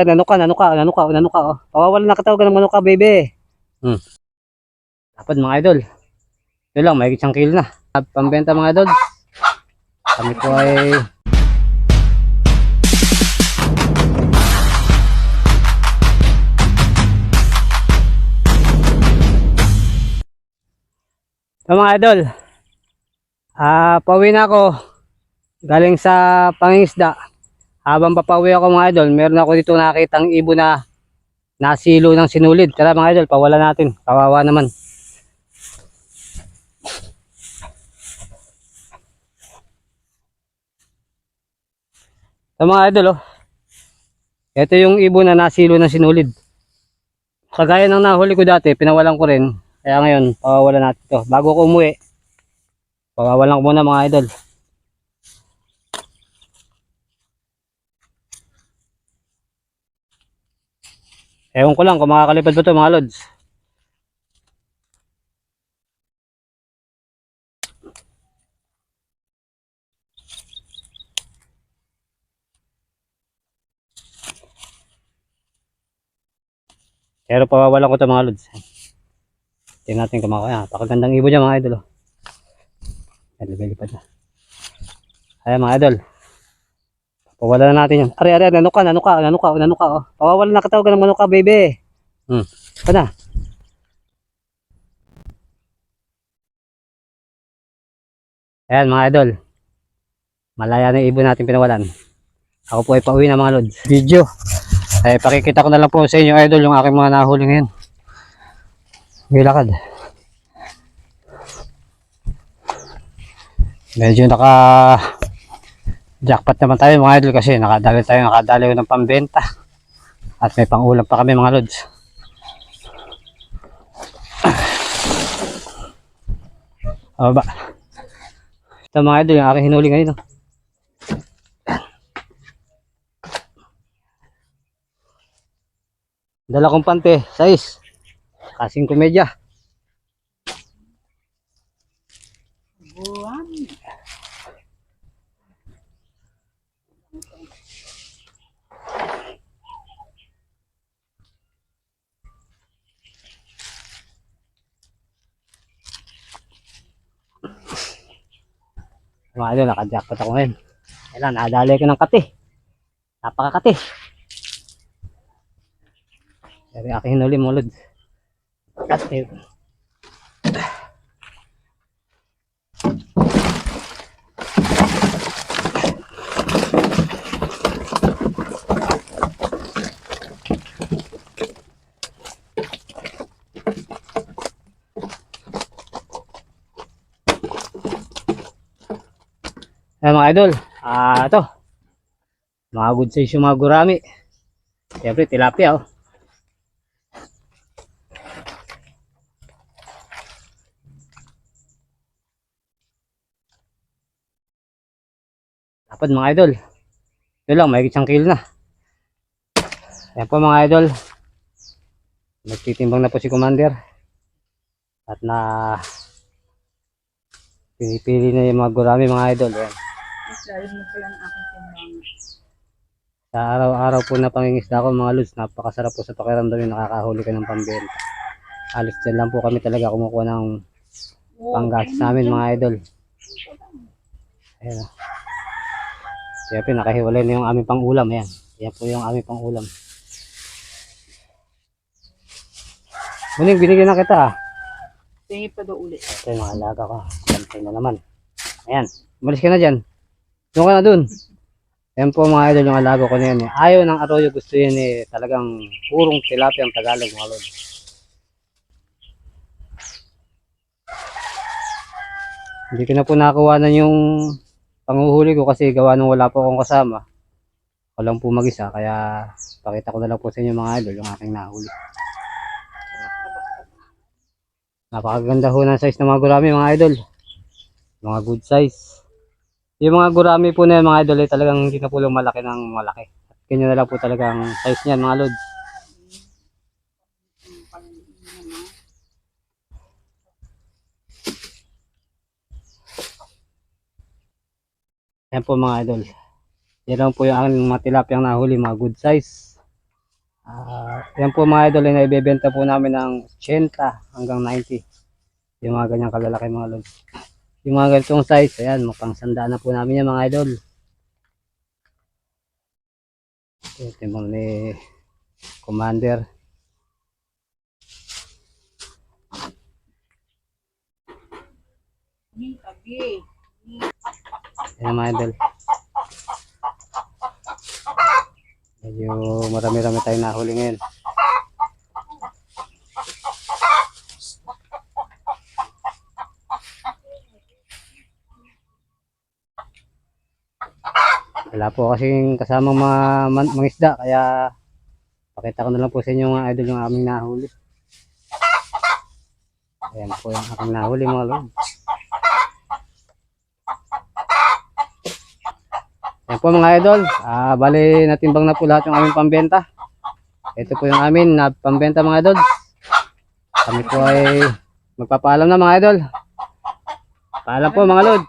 Nano ka, nano ka, nano ka. Oh. Pawawalan na katawagan ng mano ka, baby. Hmm. Dapat mga idol. Ito lang, may isang kilo na. Pambenta mga idol. Kami po ay So mga idol, ah pauwi na ako galing sa pangingisda. Habang papauwi ako mga idol, meron ako dito nakitang ibo na nasilo ng sinulid. Tara mga idol, pawala natin. Kawawa naman. So mga idol, oh. Ito yung ibo na nasilo ng sinulid. Kagaya ng nahuli ko dati, pinawalan ko rin. Kaya ngayon, pawawalan natin to. Bago ko umuwi, pawawalan ko muna mga idol. Ewan ko lang kung makakalipad pa to mga lods. Pero pawawalan ko to mga lods. Tingnan natin kung makakaya. Pakagandang ibo dyan mga idol. Oh. Lumilipad na. Ayan mga idol. Pawala na natin yan. Ari, ari, nano ka, nano ka, nano ka, nano ka. Oh. Pawawala na katawagan ng mano ka, baby. Hmm. Na. Ayan mga idol. Malaya na ibon natin pinawalan. Ako po ay pauwi na mga lods. Video. Ay pakikita ko na lang po sa inyo idol yung aking mga nahuli ngayon. May lakad. Medyo naka jackpot naman tayo mga idol kasi nakadali tayo nakadali ng pambenta. At may pangulam pa kami mga lods. O ba? Ito mga idol yung aking hinuli ngayon. Dala kong pante, size. Kasing komedya. Mga idol, nakajackpot ako ngayon. Kailan, nadali ko ng kati. Napakakati. Pero aking hinuli mo, Lods. Ayan mga idol, ah ito. Mga good size yung mga gurami. Siyempre, tilapia oh. Dapat mga idol. Ito lang, may isang kilo na. Ayan po mga idol. Nagtitimbang na po si Commander. At na pinipili na yung mga gurami mga idol. Ayan. Dahil mo pala ang aking timbang. Sa araw-araw po na pangingisda ko mga lods, napakasarap po sa pakiramdam yung nakakahuli ka ng pambenta. Alis dyan lang po kami talaga kumukuha ng panggastos namin mga idol. Ayan. Siyempre nakahiwalay na yung aming pangulam. Ayan. Yan po yung aming pangulam. Muling binigyan na kita ah. Tingi pa daw ulit. Ito yung mga alaga ko. Santay na naman. Ayan. Umalis ka na dyan. Doon ka na dun. Ayan po mga idol yung alaga ko na yan. Eh. Ayaw ng arroyo gusto yan eh. Talagang purong tilapia ang Tagalog mga lord. Hindi ko na po nakakuha yung panguhuli ko kasi gawa nung wala po akong kasama. Ako lang po mag-isa kaya pakita ko na lang po sa inyo mga idol yung aking nahuli. Napakaganda ho ng size ng mga gurami mga idol. Mga good size. Yung mga gurami po na yan, mga idol talagang hindi na po malaki ng malaki. Ganyan na lang po talaga ang size niyan mga lods. Yan po mga idol. Yan po yung aking mga tilapiyang nahuli, mga good size. Ah, yan po mga idol, ay naibebenta po namin ng 80 hanggang 90. Yung mga ganyang kalalaki mga lods. Yung mga ganitong size, ayan, mapang sandaan na po namin yan mga idol. Ito yung ni Commander. Ayan mga idol. Medyo marami-rami tayong nahuli ngayon. Wala po kasing kasamang mga, mga kaya pakita ko na lang po sa inyo mga idol yung aming nahuli. Ayan po yung aking nahuli mga lord. Yan po mga idol, ah, bali natimbang na po lahat yung aming pambenta. Ito po yung amin na pambenta mga idol. Kami po ay magpapaalam na mga idol. Paalam po mga lord.